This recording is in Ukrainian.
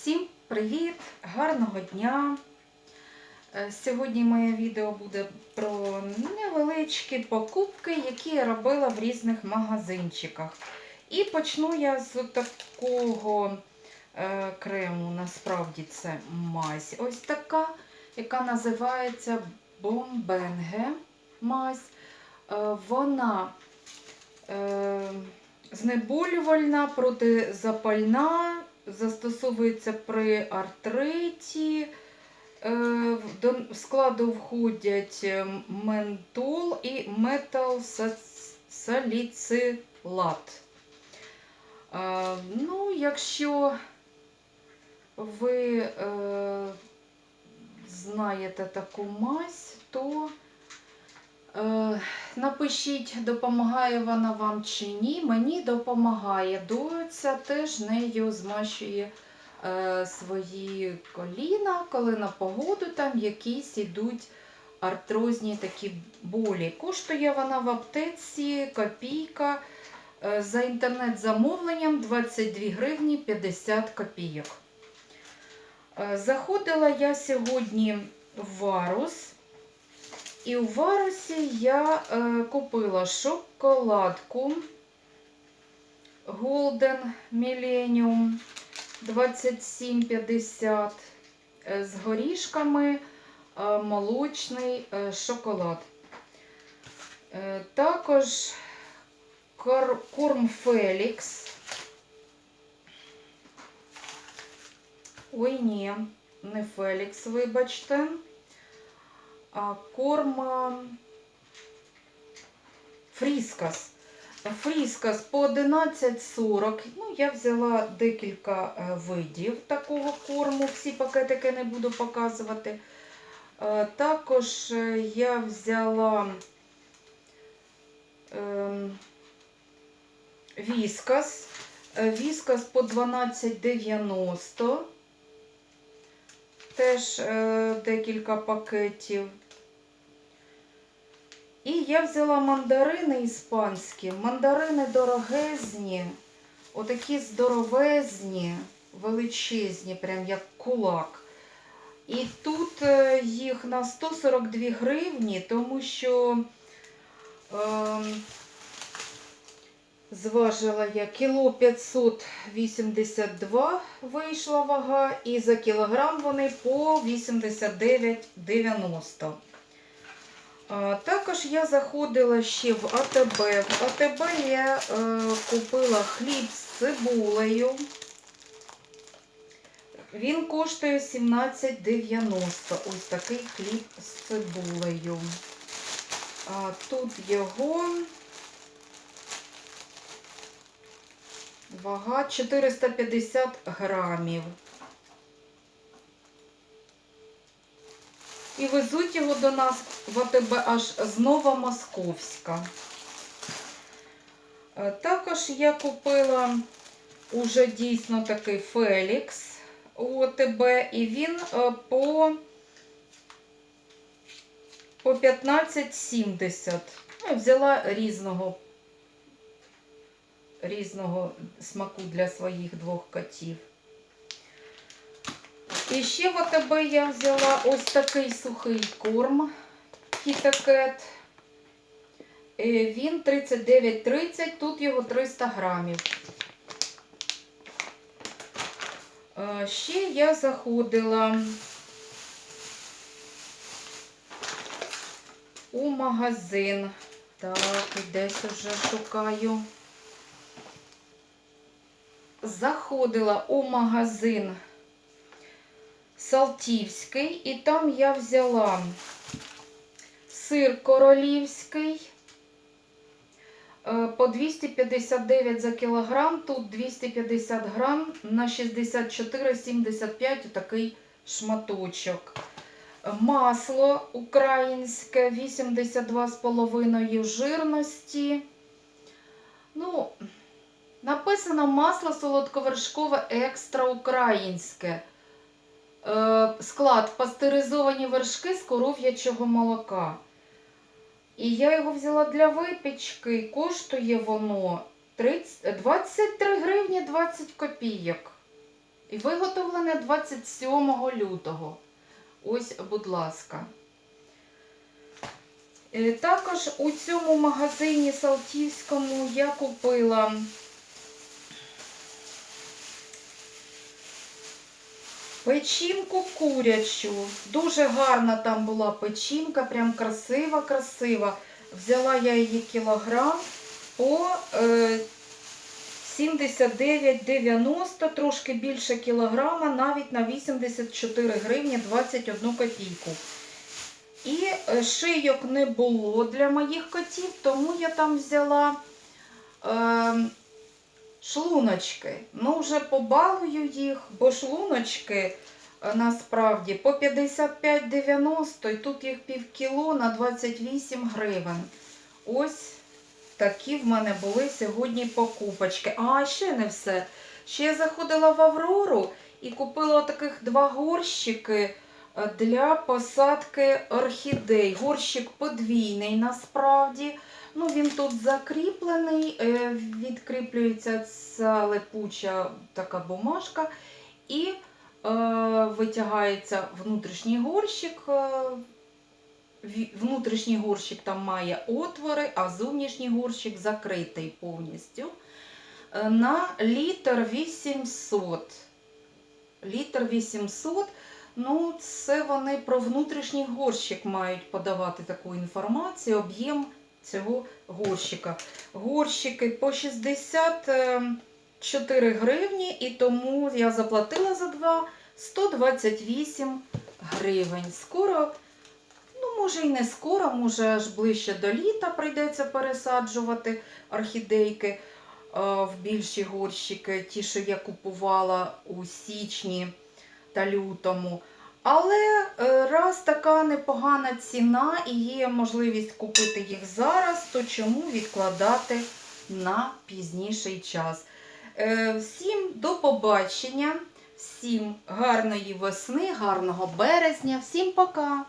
Всім привіт! Гарного дня! Е, Сьогодні моє відео буде про невеличкі покупки, які я робила в різних магазинчиках. І почну я з такого е, крему, насправді це мазь. Ось така, яка називається Бомбенге мазь. Е, вона знеболювальна, протизапальна, застосовується при артриті. Е, До складу входять е, ментол і металсаліцилат. Е, Ну, якщо ви знаєте таку мазь, то напишіть, допомагає вона вам чи ні. Мені допомагає. Доця теж нею змащує е, свої коліна, коли на погоду там якісь ідуть артрозні такі болі. Коштує вона в аптеці копійка. Е, За інтернет-замовленням 22 гривні 50 копійок. Е, Заходила я сьогодні в Варус. І у Варусі я е, купила шоколадку Golden Millennium 2750 е, з горішками е, молочний е, шоколад. Е, також кор- корм Фелікс. Ой, ні, не Фелікс, вибачте. Корм Фріскас. Фріскас по 11,40. Ну, я взяла декілька е, видів такого корму. Всі пакетики не буду показувати. Е, Також е, я взяла ем, віскас. Віскас по 12,90. Теж декілька пакетів. Я взяла мандарини іспанські. Мандарини дорогезні, отакі здоровезні, величезні, прям як кулак. І тут е, їх на 142 гривні, тому що е, зважила я кіло 582 вийшла вага, і за кілограм вони по 89,90. Також я заходила ще в АТБ. В АТБ я е, купила хліб з цибулею. Він коштує 17,90. Ось такий хліб з цибулею. Тут його вага 450 грамів. І везуть його до нас в АТБ аж з Новомосковська. Е, Також я купила уже дійсно такий Фелікс у АТБ, і він е, по, по 15,70. Ну, взяла різного, різного смаку для своїх двох котів. І ще в АТБ я взяла ось такий сухий корм кітакет. Е, Він 39,30, тут його 300 грамів. Е, Ще я заходила у магазин. Так, і десь вже шукаю. Заходила у магазин Салтівський, і там я взяла сир королівський е, по 259 за кілограм, тут 250 грам на 64,75 такий шматочок. Масло українське 82,5 жирності. Ну, написано масло солодковершкове екстра українське. Е, Склад пастеризовані вершки з коров'ячого молока. І я його взяла для випічки. Коштує воно 30, 23 гривні 20 копійок. І виготовлене 27 лютого. Ось, будь ласка. Е, Також у цьому магазині Салтівському я купила печінку курячу. Дуже гарна там була печінка, прям красива, красива. Взяла я її кілограм по е, 79,90, трошки більше кілограма, навіть на 84 гривні 21 копійку. І е, шийок не було для моїх котів, тому я там взяла е, шлуночки. Ну, вже побалую їх, бо шлуночки е, насправді по 55,90 і тут їх пів кіло на 28 гривень. Ось такі в мене були сьогодні покупочки. А ще не все. Ще я заходила в Аврору і купила таких два горщики е, для посадки орхідей. Горщик подвійний насправді. Ну, він тут закріплений, е, відкріплюється ця липуча така бумажка і е, витягається внутрішній горщик. е, Внутрішній горщик там має отвори, а зовнішній горщик закритий повністю. На літр 800. Літр 800. Ну, це вони про внутрішній горщик мають подавати таку інформацію, об'єм цього горщика. Горщики по 64 гривні, і тому я заплатила за два 128 гривень. Скоро, ну, може і не скоро, може аж ближче до літа прийдеться пересаджувати орхідейки е, в більші горщики, ті, що я купувала у січні та лютому. Але е, раз така непогана ціна і є можливість купити їх зараз, то чому відкладати на пізніший час? Е, Всім до побачення, всім гарної весни, гарного березня, всім пока!